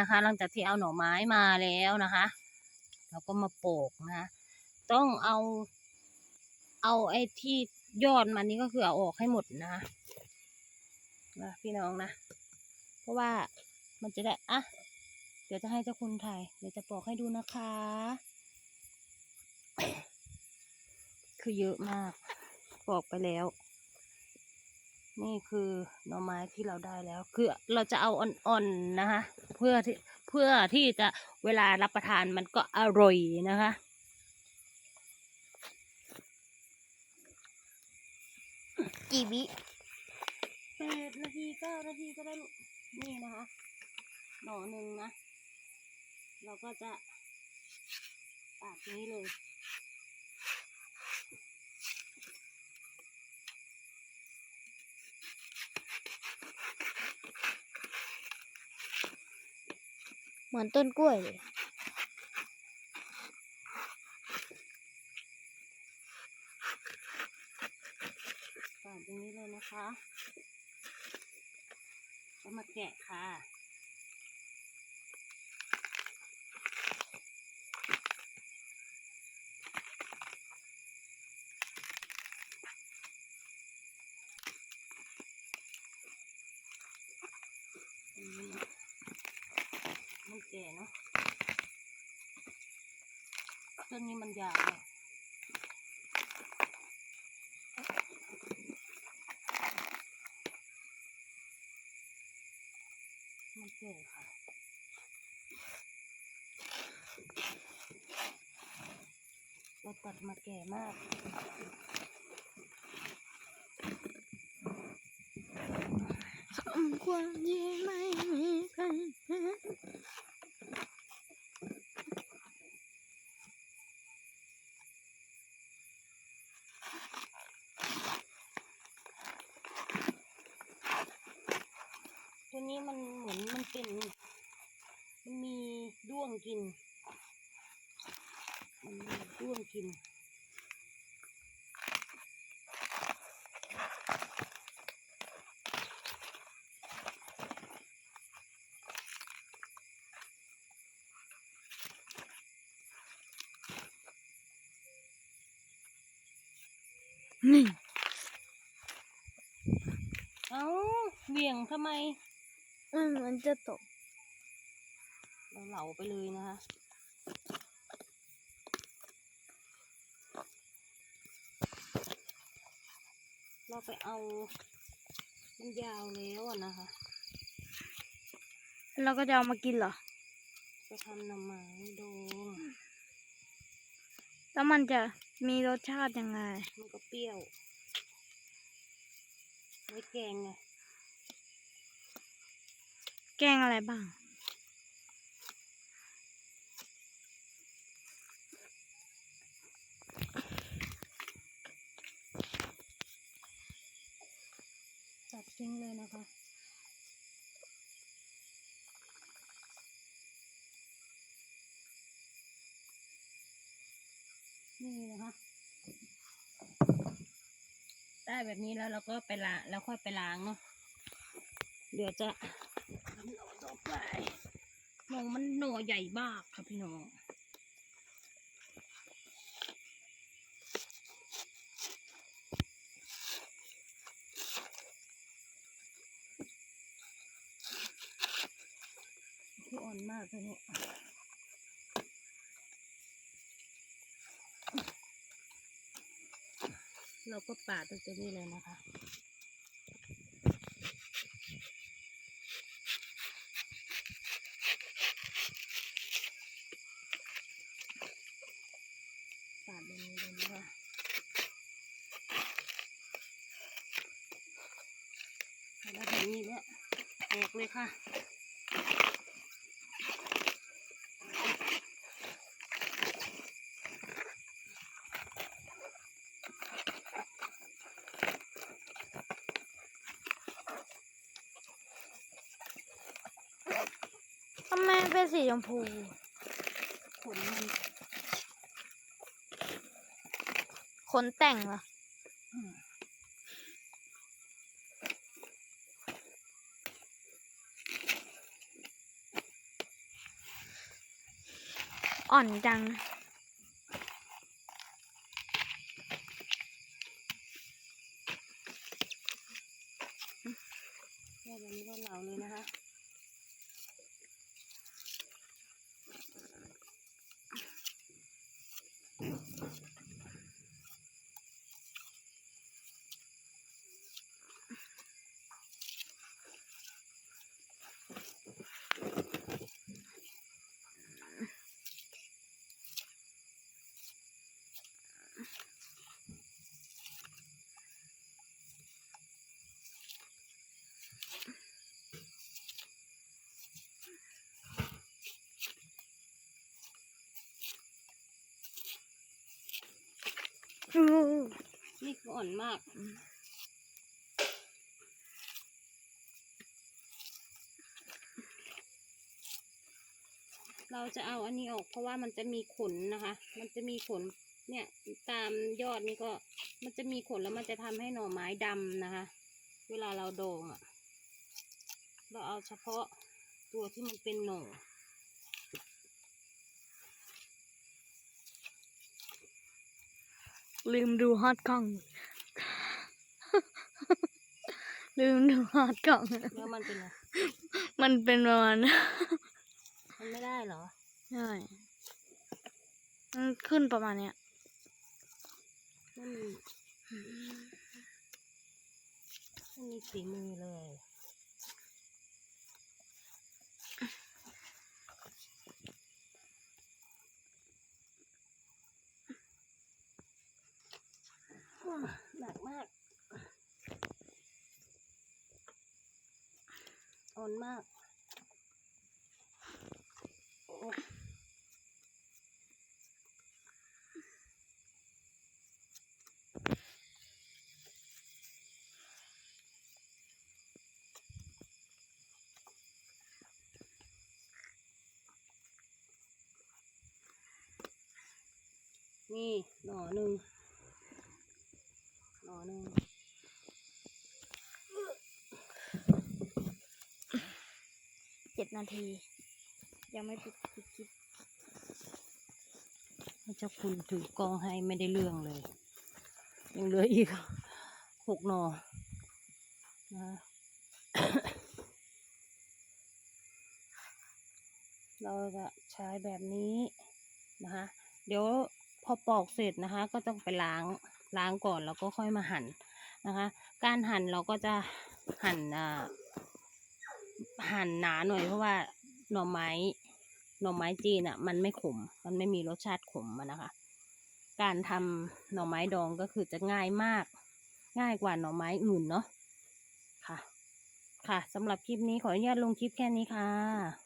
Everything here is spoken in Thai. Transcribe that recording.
นะคะ หลังจากที่เอาหน่อไม้มาแล้วนะคะ เราก็มาโปกนะคะต้องเอาเอาไอ้ที่ยอดมันนี่ก็คือเอาออกให้หมดนะคะนะพี่น้องนะ เพราะว่ามันจะได้อะเดี๋ยวจะให้เจ้าคุณถ่ายเดี๋ยวจะปอกให้ดูนะคะ คือเยอะมากปอกไปแล้ว นี่คือหน่อไม้ที่เราได้แล้ว คือเราจะเอาอ่อนๆนะคะ เพื่อที่เพื่อที่จะเวลารับประทานมันก็อร่อยนะคะกี่วิแปดนาทีเก้านาทีก็ได้ลูกนี่นะคะ หน่อหนึ่งนะ เราก็จะปาดนี้เลย เหมือนต้นกล้วยเลยตรงนี้เลยนะคะ ก็มาแกะค่ะ อันนี้นะมันแก่เนาะ ต้นนี้มันยาวเลยมันแก่ค่ะเราตัดมาแก่มากความดีไม่มีกั นตัวนี้มันเหมือนมันเป็น มันมีด้วงกิน มันมีด้วงกินนี่ เอ้าเหวี่ยงทำไม อืมมันจะตก เราเหลาไปเลยนะคะเราไปเอา มันยาวแล้วอะนะคะ เราก็จะเอามากินเหรอ จะทำหน่อไม้ดองแล้วมันจะมีรสชาติยังไง มันก็เปรี้ยว ไว้แกงไง แกงอะไรบ้าง ตัดทิ้งเลยนะคะนี่นะคะได้แบบนี้แล้วเราก็ไปล้างแล้วค่อยไปล้างเนาะเดี๋ยวจะ หน่อต่อไปหน่อมันหน่อใหญ่มากค่ะพี่น้องคืออ่อนมากเลยเนี่ยเราก็ปาดตรงตัวนี้เลยนะคะ ปาดแบบนี้เลยนะคะ แล้วแบบนี้เนี่ยแตกเลยค่ะทำไมมันเป็นสีชมพูผลมันขนแต่งเหรออื อ่อนจังยอดแบบนี้ก็เหลาเลยนะคะ นี่คื อ่อนมาก เราจะเอาอันนี้ออกเพราะว่ามันจะมีขนนะคะ มันจะมีขน เนี่ยตามยอดนี่ก็ มันจะมีขนแล้วมันจะทำให้หน่อไม้ดำนะคะ เวลาเราโดองอะ่ะ เราเอาเฉพาะตัวที่มันเป็นหน่อ ลืมดูฮอตกล้อง ลืมดูฮอตกล้อง แล้วมันเป็นอะไรมันเป็นประมาณมันไม่ได้เหรอ ใช่มันขึ้นประมาณเนี้ยไม่มีไม่มีสีมือเลย หนักมาก อ่อ นมากนี่หน่อหนึ่งหน่อหนึ่ง เจ็ด นาที ยังไม่ปิดปิดคลิปพระเจ้าคุณถือกล้องให้ไม่ได้เรื่องเลย ยังเหลืออีกหกหนอนะเราจะใช้แบบนี้นะคะ เดี๋ยวพอปอกเสร็จนะคะ ก็ต้องไปล้างล้างก่อนแล้วก็ค่อยมาหั่นนะคะ การหั่นเราก็จะหั่นอ่า หั่นหนาหน่อยเพราะว่าหน่อไม้หน่อไม้จีนอะ มันไม่ขม มันไม่มีรสชาติขมนะคะ การทำหน่อไม้ดองก็คือจะง่ายมาก ง่ายกว่าหน่อไม้อื่นเนาะค่ะ ค่ะสำหรับคลิปนี้ขออนุญาตลงคลิปแค่นี้ค่ะ